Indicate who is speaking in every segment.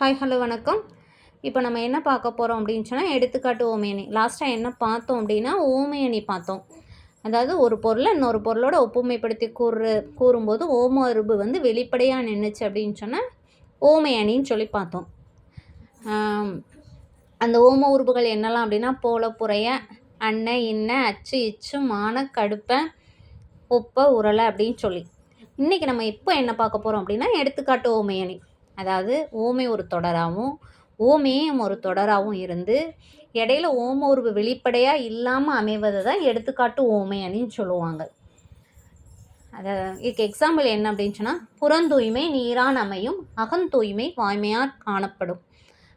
Speaker 1: Hi hello வணக்கம். இப்போ நம்ம என்ன பார்க்க போகிறோம் அப்படின்னு சொன்னால் எடுத்துக்காட்டு ஓமையணி லாஸ்ட்டாக என்ன பார்த்தோம் அப்படின்னா ஓமையணி பார்த்தோம். அதாவது ஒரு பொருளை இன்னொரு பொருளோட ஒப்புமைப்படுத்தி கூறு கூறும்போது ஓம அருபு வந்து வெளிப்படையாக நின்றுச்சு அப்படின்னு சொன்னால் ஓமையணின்னு சொல்லி பார்த்தோம். அந்த ஓம உருபுகள் என்னெல்லாம் அப்படின்னா போல புறைய அன்னை இன்ன அச்சு இச்சு மான கடுப்பை ஒப்ப உரலை அப்படின்னு சொல்லி. இன்றைக்கி நம்ம இப்போ என்ன பார்க்க போகிறோம் அப்படின்னா எடுத்துக்காட்டு ஓமையணி அதாவது ஓமை ஒரு தொடராகவும் ஓமேயம் ஒரு தொடராகவும் இருந்து இடையில ஓம உருவு வெளிப்படையாக இல்லாமல் அமைவதை தான் எடுத்துக்காட்டு ஓமை அணின்னு சொல்லுவாங்க. அதை இதுக்கு எக்ஸாம்பிள் என்ன அப்படின்னு சொன்னால் புறந்தூய்மை நீரான் அமையும் அகந்தூய்மை வாய்மையாக காணப்படும்.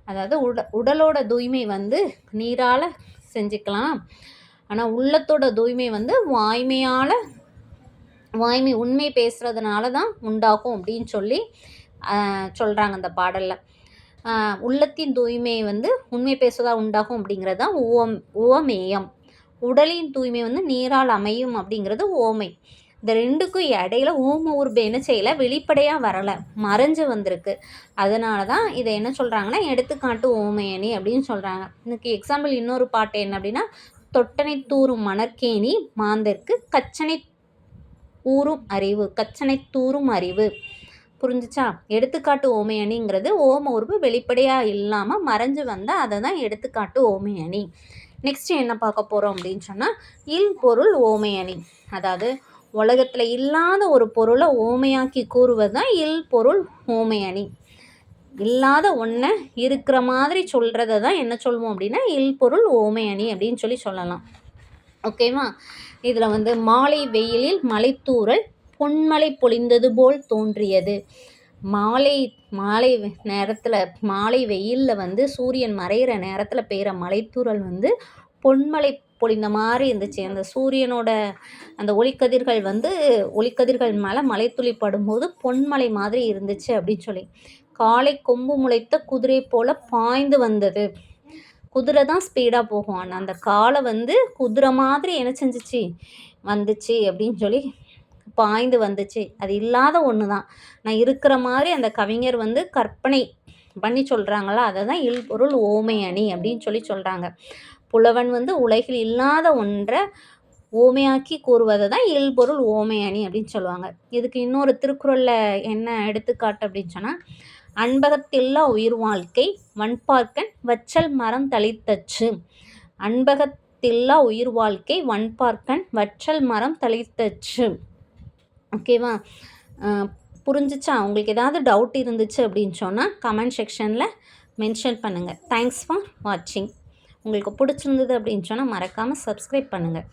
Speaker 1: அதாவது உட உடலோட தூய்மை வந்து நீரால் செஞ்சுக்கலாம். ஆனால் உள்ளத்தோட தூய்மை வந்து வாய்மையால் வாய்மை உண்மை பேசுகிறதுனால தான் உண்டாகும் அப்படின்னு சொல்லி சொல்கிறாங்க அந்த பாடலில். உள்ளத்தின் தூய்மை வந்து உண்மை பேசுவதாக உண்டாகும் அப்படிங்கிறது தான் ஓம் ஓமேயம் உடலின் தூய்மை வந்து நீரால் அமையும் அப்படிங்கிறது ஓமை இந்த ரெண்டுக்கும் இடையில ஊம உருபு என்ன செய்யலை? வெளிப்படையாக வரலை. மறைஞ்சு வந்திருக்கு. அதனால தான் இதை என்ன சொல்கிறாங்கன்னா எடுத்துக்காட்டு ஓமையணி அப்படின்னு சொல்கிறாங்க இன்னைக்கு எக்ஸாம்பிள் இன்னொரு பாட்டு என்ன அப்படின்னா தொட்டனை தூரும் மணற்கேணி மாந்தற்கு கச்சனை ஊறும் அறிவு கச்சனை தூரும் அறிவு. புரிஞ்சிச்சா? எடுத்துக்காட்டு ஓமை அணிங்கிறது ஓம உறுப்பு வெளிப்படையாக இல்லாமல் மறைஞ்சு வந்தால் அதை தான் எடுத்துக்காட்டு ஓமை அணி நெக்ஸ்ட் என்ன பார்க்க போகிறோம் அப்படின்னு சொன்னால் இல் பொருள் ஓமை அணி அதாவது உலகத்தில் இல்லாத ஒரு பொருளை ஓமையாக்கி கூறுவது தான் இல் பொருள் ஓமை அணி இல்லாத ஒன்றை இருக்கிற மாதிரி சொல்கிறத தான் என்ன சொல்லுவோம் அப்படின்னா இல் பொருள் ஓமை அணி அப்படின்னு சொல்லி சொல்லலாம். ஓகேவா இதில் வந்து மாலை வெயிலில் மலைத்தூரல் பொன்மலை பொழிந்தது போல் தோன்றியது. மாலை மாலை நேரத்தில் மாலை வெயிலில் வந்து சூரியன் மறைகிற நேரத்தில் பெய்கிற மலைத்தூரல் வந்து பொன்மலை பொழிந்த மாதிரி இருந்துச்சு. அந்த சூரியனோட அந்த ஒளிக்கதிர்கள் வந்து ஒளிக்கதிர்கள் மேலே மலைத்துளி படும்போது பொன்மலை மாதிரி இருந்துச்சு அப்படின்னு சொல்லி. காலை கொம்பு முளைத்த குதிரை போல் பாய்ந்து வந்தது. குதிரை தான் ஸ்பீடாக போகும். ஆனால் அந்த காலை வந்து குதிரை மாதிரி என்ன செஞ்சிச்சு? வந்துச்சு அப்படின்னு சொல்லி பாய்ந்து வந்துச்சு. அது இல்லாத ஒன்று தான் நான் இருக்கிற மாதிரி அந்த கவிஞர் வந்து கற்பனை பண்ணி சொல்கிறாங்களா அதை தான் இல்பொருள் ஓமை அணி அப்படின்னு சொல்லி சொல்கிறாங்க புலவன் வந்து உலகில் இல்லாத ஒன்றை ஓமையாக்கி கூறுவதை தான் இயல்பொருள் ஓமை அணி அப்படின்னு சொல்லுவாங்க. இதுக்கு இன்னொரு திருக்குறளில் என்ன எடுத்துக்காட்டு அப்படின்னு சொன்னால் அன்பகத்தில்லா உயிர் வாழ்க்கை வன்பார்க்கன் வச்சல் மரம் தளித்தச்சு அன்பகத்தில்லா உயிர் வாழ்க்கை வன்பார்க்கன் வற்றல் மரம் தளித்தச்சு ஓகேவா? புரிஞ்சிச்சா? உங்களுக்கு ஏதாவது டவுட் இருந்துச்சு அப்படின்னு சொன்னால் கமெண்ட் செக்ஷனில் மென்ஷன் பண்ணுங்கள் தேங்க்ஸ் ஃபார் வாட்சிங் உங்களுக்கு பிடிச்சிருந்தது அப்படின்னு சொன்னால் மறக்காமல் சப்ஸ்கிரைப் பண்ணுங்கள்